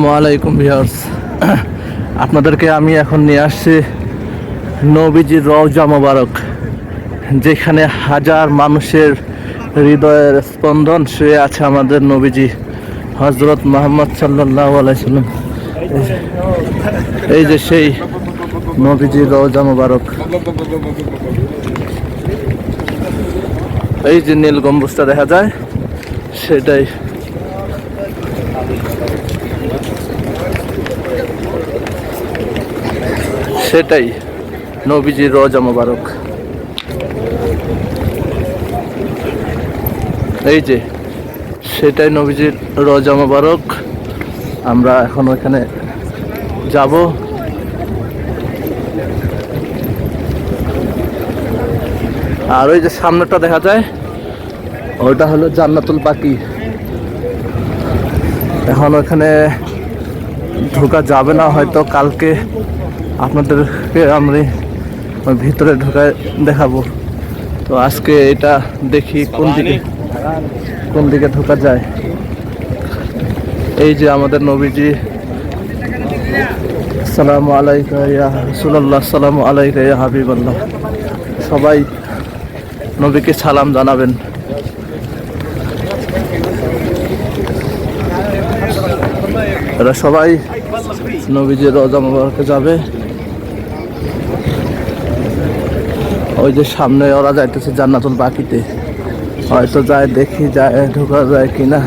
আসসালামাইকুম ভিউয়ার্স। আপনাদেরকে আমি এখন নিয়ে আসছি নবীজির রওজা মোবারক, যেখানে হাজার মানুষের হৃদয়ের স্পন্দন শুয়ে আছে আমাদের নবীজি হজরত মোহাম্মদ সাল্লাহ আলাইসাল্লাম এই যে সেই নবীজির রওজা মোবারক। এই যে নীল গম্বুজটা দেখা যায়, সেটাই। সেটাই। নবীজির রোজা মোবারক। এই যে, সেটাই নবীজির রোজা মোবারক। আমরা এখন ওইখানে যাব। আর ওই যে সামনেটা দেখা যায় ওটা হলো জান্নাতুল বাকি। এখন ওখানে ঢোকা যাবে না, হয়তো কালকে আপনাদেরকে আমি ভিতরে ঢোকায় দেখাবো। তো আজকে এটা দেখি কোন দিকে কোন দিকে ঢোকা যায়। এই যে আমাদের নবীজি। সালাম আলাইকা ইয়া সালামু আলাইকা ইয়া হাবিবাল্লাহ। সবাই নবীকে সালাম জানাবেন। এরা সবাই নবীজির রোজা মোবারকে যাবে। ওই যে সামনে ওরা যাইতেছে জান্নাতুল বাকিতে। হয়তো যায়, দেখি যায়, ঢোকা যায় কিনা।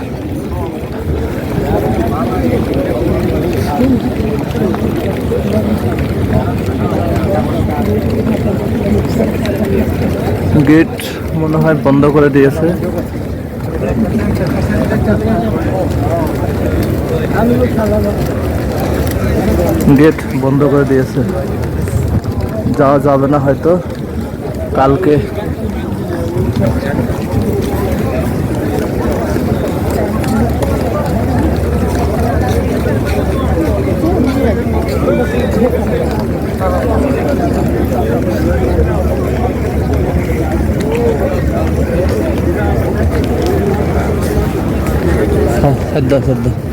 গেট মনে হয় বন্ধ করে দিয়েছে। গেট বন্ধ করে দিয়েছে। যাওয়া যাবে না হয়তো। কালকে। হ্যাঁ সদ্য সদ্য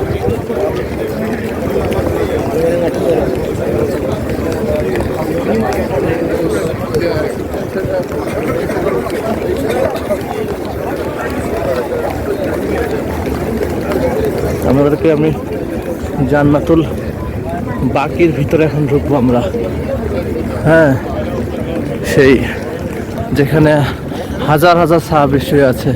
আমাদেরকে আমি জান্নাতুল বাকির ভিতরে এখন ঢুকবো আমরা। হ্যাঁ সেই যেখানে হাজার হাজার সাহাবিষ আছে।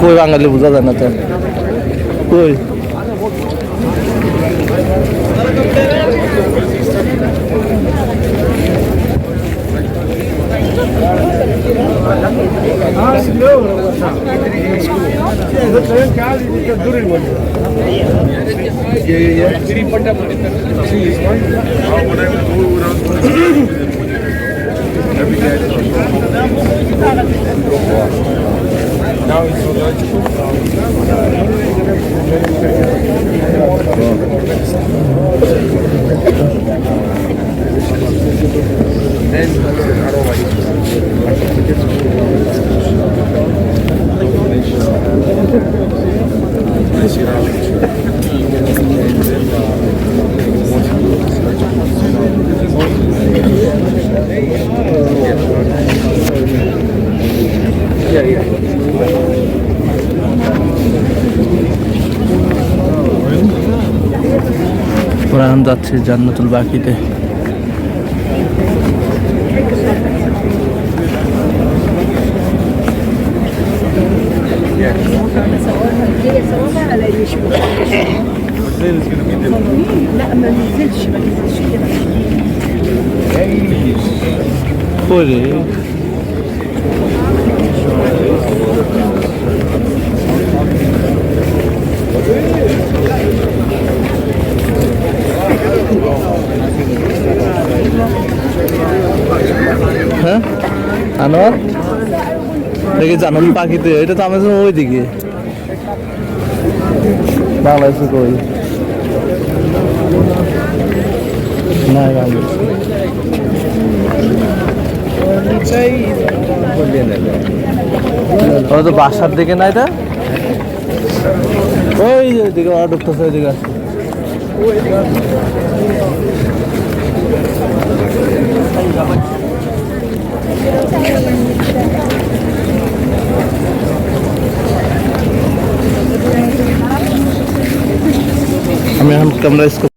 কই বাঙালি বোঝা যায় না কই ಶ್ರೀಪಟ್ಟ কোরআন যাচ্ছে জান্নাতুল বাকিতে Yeah. لا ما نزلش ما نزلش كده করে হ্যাঁ আনোয়ার দেখি জানান পাখিতে এটা তো আমাদের ওই দিকে বাংলাদেশে ওরা তো বাসার দিকে না এটা ওই যে ওইদিকে ওরা ঢুকতেছে ওইদিকে। আসছে এখন ক্যামেরা